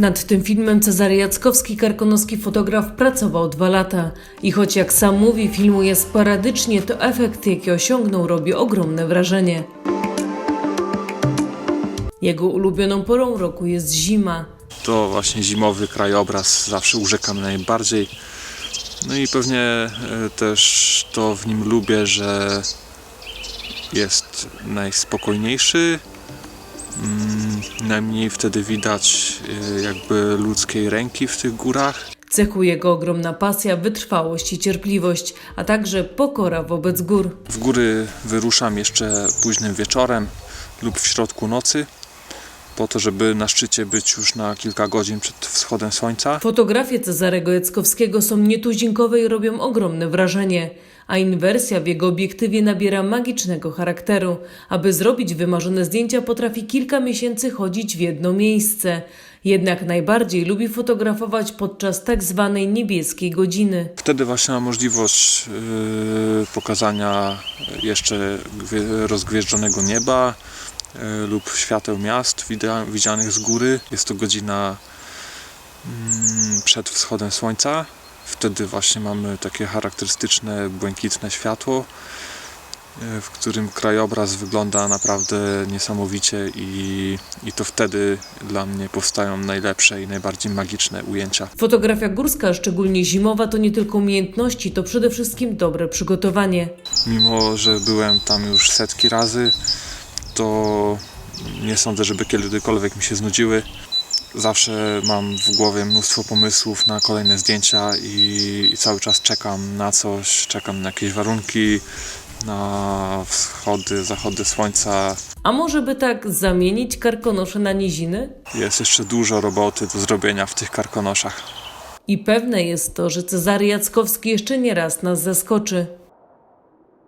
Nad tym filmem Cezary Jackowski, karkonoski fotograf, pracował dwa lata. I choć jak sam mówi, filmuje sporadycznie, to efekt, jaki osiągnął, robi ogromne wrażenie. Jego ulubioną porą roku jest zima. To właśnie zimowy krajobraz zawsze urzeka mnie najbardziej. No i pewnie e, też to w nim lubię, że jest najspokojniejszy. Mm, Najmniej wtedy widać e, jakby ludzkiej ręki w tych górach. Cechuje go ogromna pasja, wytrwałość i cierpliwość, a także pokora wobec gór. W góry wyruszam jeszcze późnym wieczorem lub w środku nocy, po to, żeby na szczycie być już na kilka godzin przed wschodem słońca. Fotografie Cezarego Jackowskiego są nietuzinkowe i robią ogromne wrażenie, a inwersja w jego obiektywie nabiera magicznego charakteru. Aby zrobić wymarzone zdjęcia, potrafi kilka miesięcy chodzić w jedno miejsce. Jednak najbardziej lubi fotografować podczas tak zwanej niebieskiej godziny. Wtedy właśnie mam możliwość yy, pokazania jeszcze gwie- rozgwieżdżonego nieba lub świateł miast widzianych z góry. Jest to godzina mm, przed wschodem słońca. Wtedy właśnie mamy takie charakterystyczne błękitne światło, yy, w którym krajobraz wygląda naprawdę niesamowicie i, i to wtedy dla mnie powstają najlepsze i najbardziej magiczne ujęcia. Fotografia górska, szczególnie zimowa, to nie tylko umiejętności, to przede wszystkim dobre przygotowanie. Mimo, że byłem tam już setki razy, to nie sądzę, żeby kiedykolwiek mi się znudziły. Zawsze mam w głowie mnóstwo pomysłów na kolejne zdjęcia i, i cały czas czekam na coś, czekam na jakieś warunki, na wschody, zachody słońca. A może by tak zamienić karkonosze na niziny? Jest jeszcze dużo roboty do zrobienia w tych karkonoszach. I pewne jest to, że Cezary Jackowski jeszcze nie raz nas zaskoczy.